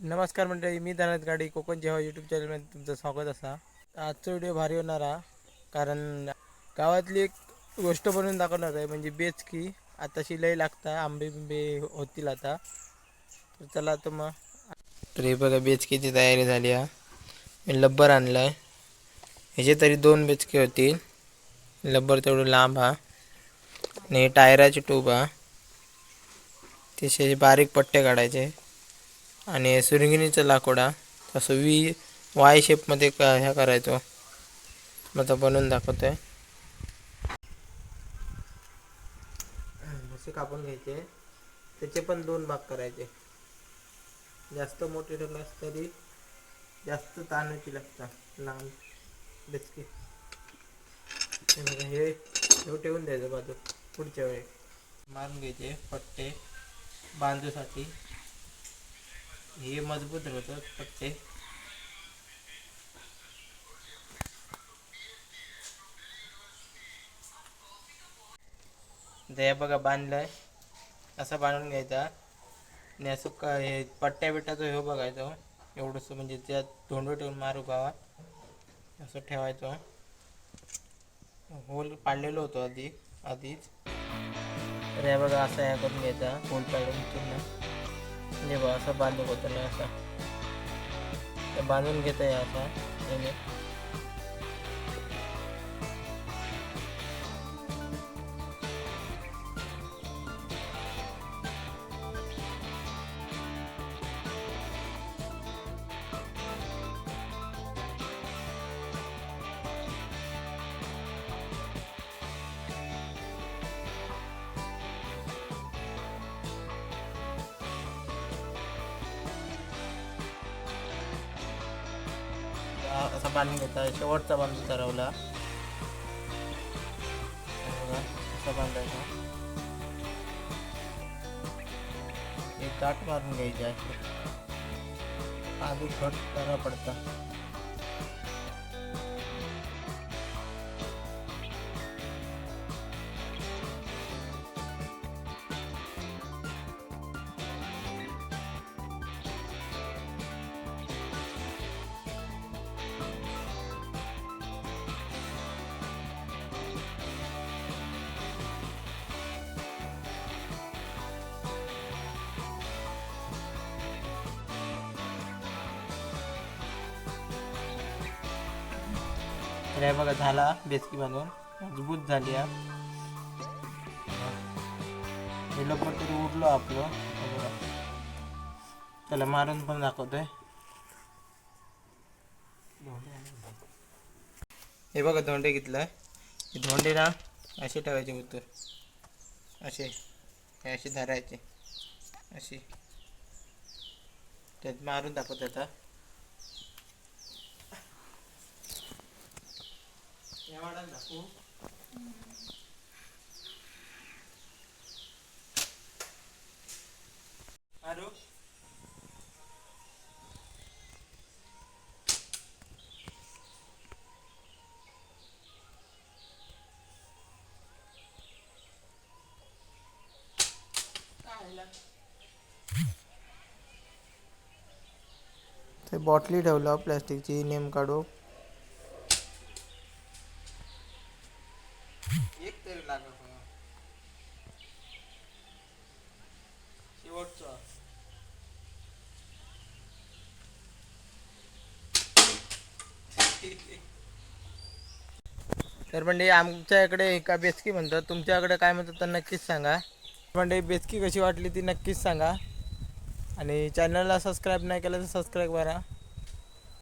नमस्कार मंडळी मी धनात गाडी कोकण जेव्हा यूट्यूब चॅनलमध्ये तुमचं स्वागत असा आजचा व्हिडिओ भारी होणार आहे कारण गावातली एक गोष्ट बनवून दाखवणार आहे म्हणजे बेच की आताशी लय लागता आंबे बिंबे होतील आता. तर चला तर मग. तर हे बघा बेचकीची तयारी झाली हा. मी लब्बर आणलं आहे ह्याचे तरी दोन बेचके होतील. लब्बर तेवढं लांब हा. आणि टायराची ट्यूब हा. तसे बारीक पट्टे काढायचे. आणि सुरंगिणीचं लाकोडा तसं वी वाय शेपमध्ये का ह्या करायचो. मग आता बनवून दाखवतो आहे असे कापून घ्यायचे. त्याचे पण दोन भाग करायचे. जास्त मोठे ठेवलास तरी जास्त ताणाची लागतात लहान बेचकी. हे हे ठेवून द्यायचं बाजू पुढच्या वेळी. मारून घ्यायचे पट्टे. बांधूसाठी. हे मजबूत होतं पट्टे दया बघा बांधलंय. असं बांधून घ्यायचा. आणि असं का हे पट्ट्या बिट्ट्याचं हे बघायचं. एवढंसं म्हणजे त्यात धोंड ठेवून मारू गावा असं ठेवायचं. होल पाडलेलो होतो आधी आधीच. तर हे बघा असं हे करून घ्यायचा होल पाडून पूर्ण. म्हणजे बघा असं बांधून होतं ना असं बांधून घेता या असा. असा बांधून घेता शेवटचा बांधून ठरवला. असा बांधायचा. एक ताट मारून घ्यायचे असे आधी खट करा पडता. हे बघा झाला बेसकी बांधून. मजबूत झाली हे. लवकर तरी उरलो आपलं. त्याला मारून पण दाखवतोय. हे बघा धोंडे घेतलाय हे धोंडे ना असे ठेवायचे उत्तर असे. हे असे धरायचे. असे. त्यात मारून दाखवत आता या दाखवू ते बॉटली ठेवलं प्लॅस्टिकची नेम काढू एक तरी लागल शेवटचं तर म्हणजे आमच्या इकडे एका बेचकी म्हणतात. तुमच्याकडे काय म्हणतात तर नक्कीच सांगा. म्हणजे बेचकी कशी वाटली ती नक्कीच सांगा. आणि चॅनलला सबस्क्राईब नाही केलं तर सबस्क्राईब करा.